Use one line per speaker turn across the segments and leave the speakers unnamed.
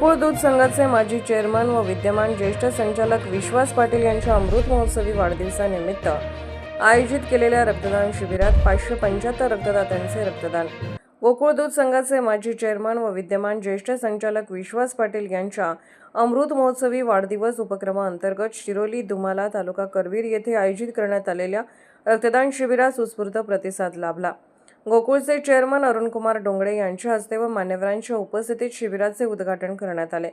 गोकुळ दूध संघाचे माजी चेअरमन व विद्यमान ज्येष्ठ संचालक विश्वास पाटील यांच्या अमृत महोत्सवी वाढदिवसानिमित्त आयोजित केलेल्या रक्तदान शिबिरात पाचशे पंच्याहत्तर रक्तदात्यांचे रक्तदान. गोकुळ दूध संघाचे माजी चेअरमन व विद्यमान ज्येष्ठ संचालक विश्वास पाटील यांच्या अमृत महोत्सवी वाढदिवस उपक्रमाअंतर्गत शिरोली दुमाला तालुका करवीर येथे आयोजित करण्यात आलेल्या रक्तदान शिबिरास उत्स्फूर्त प्रतिसाद लाभला. गोकुळचे चेअरमन अरुणकुमार डोंगरे यांच्या हस्ते व मान्यवरांच्या उपस्थितीत शिबिराचे उद्घाटन करण्यात आले.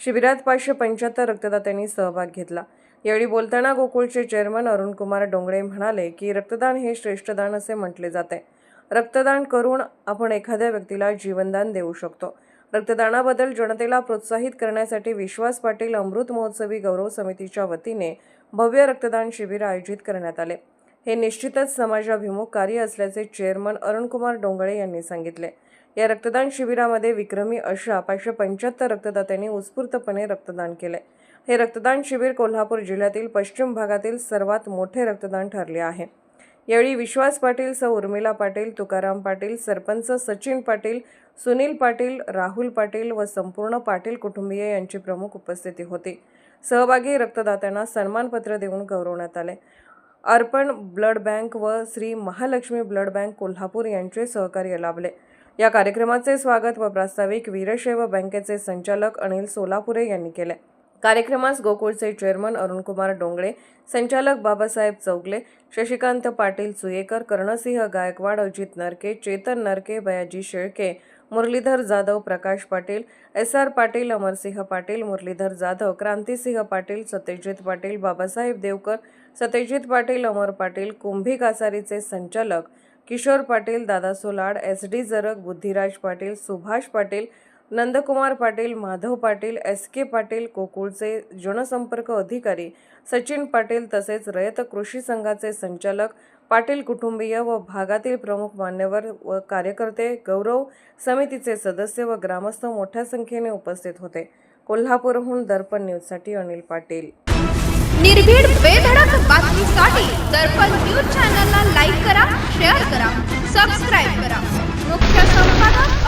शिबिरात पाचशे पंच्याहत्तर रक्तदात्यांनी सहभाग घेतला. यावेळी बोलताना गोकुळचे चेअरमन अरुणकुमार डोंगरे म्हणाले की रक्तदान हे श्रेष्ठदान असे म्हटले जाते. रक्तदान करून आपण एखाद्या व्यक्तीला जीवनदान देऊ शकतो. रक्तदानाबद्दल जनतेला प्रोत्साहित करण्यासाठी विश्वास पाटील अमृत महोत्सवी गौरव समितीच्या वतीने भव्य रक्तदान शिबिर आयोजित करण्यात आले. हे निश्चितच समाजाभिमुख कार्य असल्याचे चेअरमन अरुणकुमार डोंगळे यांनी सांगितले. या रक्तदान शिबिरामध्ये विक्रमी अशा पाचशे पंच्याहत्तर रक्तदात्यांनी उत्स्फूर्तपणे रक्तदान केले. हे रक्तदान शिबिर कोल्हापूर जिल्ह्यातील पश्चिम भागातील सर्वात मोठे रक्तदान ठरले आहे. यावेळी विश्वास पाटील सौ. उर्मिला पाटील तुकाराम पाटील सरपंच सचिन पाटील सुनील पाटील राहुल पाटील व संपूर्ण पाटील कुटुंबीय यांची प्रमुख उपस्थिती होती. सहभागी रक्तदात्यांना सन्मानपत्र देऊन गौरवण्यात आले. अर्पण ब्लड बँक व श्री महालक्ष्मी ब्लड बँक कोल्हापूर यांचे सहकार्य लाभले. या कार्यक्रमाचे स्वागत व प्रास्ताविक वीरशैव बँकेचे संचालक अनिल सोलापुरे यांनी केले. कार्यक्रमास गोकुळचे चेअरमन अरुणकुमार डोंगळे संचालक बाबासाहेब चौगले शशिकांत पाटील सुयेकर कर्णसिंह गायकवाड अजित नरके चेतन नरके बयाजी शेळके मुरलीधर जाधव प्रकाश पाटील एस आर पाटील अमरसिंह पाटील मुरलीधर जाधव क्रांतिसिंह पाटील सत्यजित पाटील बाबासाहेब देवकर सत्यजित पाटील अमर पाटील कुंभी कासारीचे संचालक Kishor Patil Dada Solad S D Jarag Buddhiraj Patil Subhash Patil Nandkumar Patil Madhav Patil S K Patil कोकुळचे जनसंपर्क अधिकारी सचिन पाटील तसेच रयत कृषी संघाचे संचालक पाटील कुटुंबीय व भागातील प्रमुख मान्यवर व कार्यकर्ते गौरव समितीचे सदस्य व ग्रामस्थ मोठ्या संख्येने उपस्थित होते. कोल्हापूरहून दर्पण न्यूजसाठी अनिल पाटील.
निर्भीड बेधडक बातमीसाठी दर्पण न्यूज चॅनलला लाईक करा शेअर करा सबस्क्राईब करा.